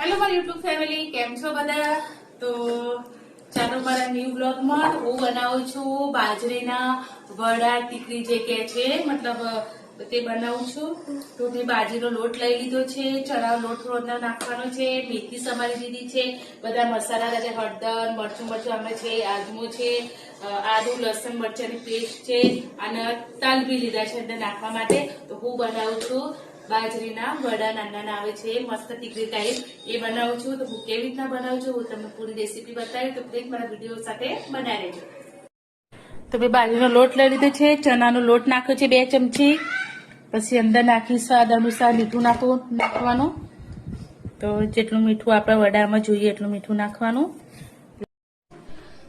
Hello મારી YouTube family કેમ છો બધા? તો ચાલો મારા ન્યૂ બ્લોગમાં હું બનાવું છું બાજરીના વડા ટીકરી જે કે છે, મતલબ, તે બનાવું છું. તો મેં બાજરીનો લોટ લઈ લીધો છે, ચણા લોટ રોજના નાખવાનો છે, મેથી સમારી દીધી છે, બધા મસાલા છે હળદર, મરચું મરચું અમે છે આજમો છે આદુ, લસણ, મરચાંની પેસ્ટ છે, અને તલ બી લીધા છે અંદર નાખવા માટે. તો હું બનાવું છું બાજરીના વડા નાના આવે છે, મસ્ત ટીકરી ટાઈપ એ બનાવું છું. તો હું કેવી રીતના બનાવું છું, હું તમને પૂરી રેસીપી બતાવી તો પ્લીઝ મારા વીડિયો સાથે બનાવી લેજો તો મેં બાજરીનો લોટ લઈ લીધો છે, ચણાનો લોટ નાખ્યો છે બે ચમચી. પછી અંદર નાખી સ્વાદ અનુસાર મીઠું નાખવું, નાખવાનું. તો જેટલું મીઠું આપણે વડામાં જોઈએ એટલું મીઠું નાખવાનું.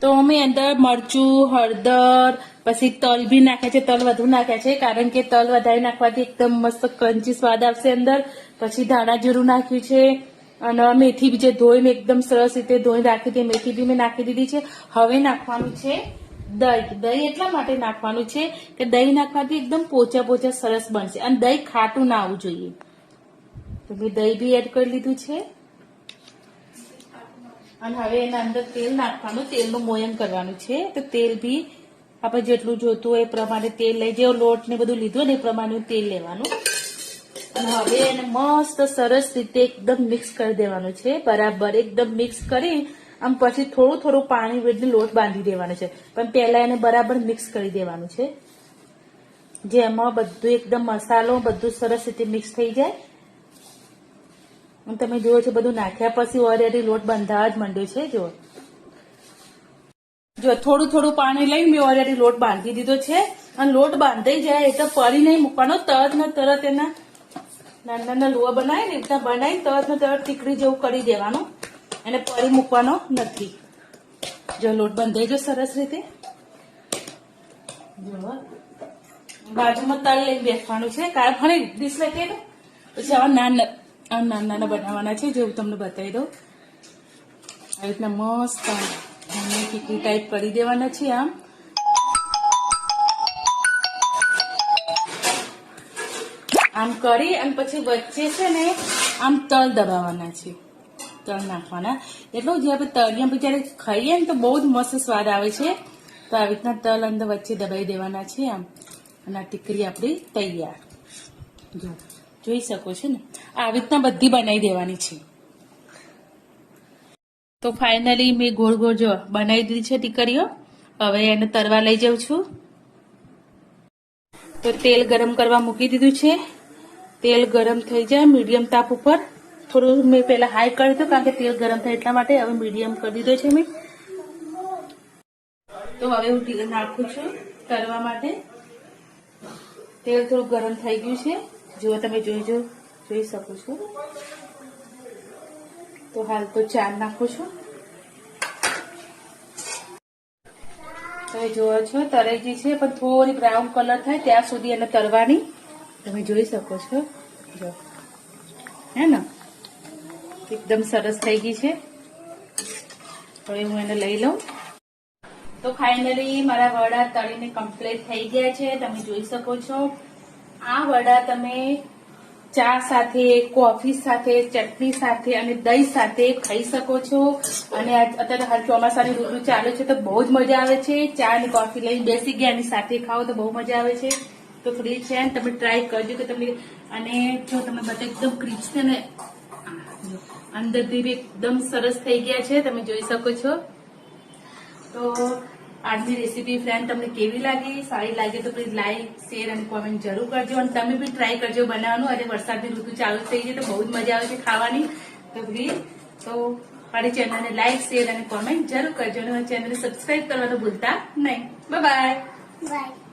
તો અમે અંદર મરચું, હળદર, પછી તલ બી નાખ્યા છે, તલ વધુ નાખ્યા છે, કારણ કે તલ વધારે નાખવાથી એકદમ મસ્ત ક્રંચી સ્વાદ આવશે અંદર. પછી ધાણા જીરું નાખ્યું છે, અને મેથી બી જે ધોઈ મેં એકદમ સરસ રીતે ધોઈ રાખી હતી, મેથી બી મેં નાખી દીધી છે. હવે નાખવાનું છે દહીં. દહીં એટલા માટે નાખવાનું છે કે દહીં નાખવાથી એકદમ પોચા પોચા સરસ બનશે. અને દહીં ખાટું ના આવવું જોઈએ. તો મેં દહીં બી એડ કરી લીધું છે. અને હવે એના અંદર તેલ નાખવાનું, તેલનું મોયન કરવાનું છે. તો તેલ બી આપણે જેટલું જોતું હોય એ પ્રમાણે તેલ લઈ જેવો લોટ ને બધું લીધું ને એ પ્રમાણે તેલ લેવાનું. અને હવે એને મસ્ત સરસ રીતે એકદમ મિક્સ કરી દેવાનું છે. બરાબર, એકદમ મિક્સ કરી, આમ પછી થોડું થોડું પાણી વેડને લોટ બાંધી દેવાનો છે. પણ પહેલા એને બરાબર મિક્સ કરી દેવાનું છે. જેમાં બધું એકદમ મસાલો, બધું સરસ રીતે મિક્સ થઈ જાય. અને તમે જુઓ છો, બધું નાખ્યા પછી ઓલરેડી લોટ બંધાવા જ માંડ્યો છે જો જો થોડું થોડું પાણી લઈને મેં ઓલરેડી લોટ બાંધી દીધો છે. અને લોટ બાંધાઈ જાય એટલે પડી નહીં મૂકવાનો, તરત ને તરત એના નાના નાના લુવા બનાવી ને રીતના બનાવી તરત ને તરત ટીકડી જેવું કરી દેવાનું. એને પડી મૂકવાનો નથી. જો લોટ બંધાઈ ગયો સરસ રીતે. જો બાજુમાં તળ લઈને બેસવાનું છે. કારણ ફરી ડીશ લખી પછી આવા નાના આમ નાના નાના બનાવવાના છે, જે હું તમને બતાવી દઉં. આવી રીતના મસ્ત ટીકડી ટાઈપ કરી દેવાના છે આમ. આમ કરી અને પછી વચ્ચે છે ને આમ તલ દબાવવાના છે. તલ નાખવાના. એટલું જે આપણે તળિયા જ્યારે ખાઈએ ને તો બહુ જ મસ્ત સ્વાદ આવે છે. તો આવી રીતના તલ અંદર વચ્ચે દબાઈ દેવાના છે આમ. અને આ ટીકરી આપણી તૈયાર. જો. જોઈ શકો છો ને? આવી રીતના બધી બનાવી દેવાની છે. તો ફાઇનલી મેં ગોળ ગોળ જો બનાવી દીધી છે ટીકરીઓ. હવે એને તરવા લઈ જાઉં છું. તો તેલ ગરમ કરવા મૂકી દીધું છે. તેલ ગરમ થઈ જાય મીડિયમ તાપ ઉપર. થોડું મેં પહેલાં હાઈ કરી દીધું કારણ કે તેલ ગરમ થાય એટલા માટે હવે મીડિયમ કરી દીધો છે મેં. તો હવે હું નાખું છું તરવા માટે. તેલ થોડું ગરમ થઈ ગયું છે. જો તમે જોઈ, જો, જોઈ શકો છો. તો હાલ તો ચાર નાખું છું. તમે જોવો છો તરેજી છે, પણ થોડી બ્રાઉન કલર થાય ત્યાં સુધી એને તરવાની. તમે જોઈ શકો છો. જો. હે ને? એકદમ સરસ થઈ ગઈ છે. હવે હું એને લઈ લઉં. તો ફાઇનલી મારા વડા તળીને કમ્પ્લીટ થઈ ગયા છે. તમે જોઈ શકો છો. આ વડા તમે ચા સાથે, કોફી સાથે, ચટણી સાથે અને દહીં સાથે ખાઈ શકો છો. અને અત્યારે હાલ ચોમાસાની ઋતુ ચાલે છે તો બહુ જ મજા આવે છે. ચા અને કોફી લઈને બેસી ગયા અને સાથે ખાઓ તો બહુ મજા આવે છે. તો ફ્રી છે ને તમે ટ્રાય કરજો કે તમને અને જો તમે બધા એકદમ ક્રિસ્પ છે ને અંદરથી એકદમ સરસ થઈ ગયા છે, તમે જોઈ શકો છો. તો આજની રેસીપી ફ્રેન્ડ તમને કેવી લાગી? સારી લાગે તો પ્લીઝ લાઈક શેર અને કોમેન્ટ જરૂર કરજો. અને તમે બી ટ્રાય કરજો બનાવવાનું. આજે વરસાદની ઋતુ ચાલુ થઈ છે તો બહુ જ મજા આવે છે ખાવાની. તો પ્લીઝ તો મારી ચેનલને લાઈક શેર અને કોમેન્ટ જરૂર કરજો અને ચેનલને સબસ્ક્રાઈબ કરવાનું ભૂલતા નહીં. Bye bye.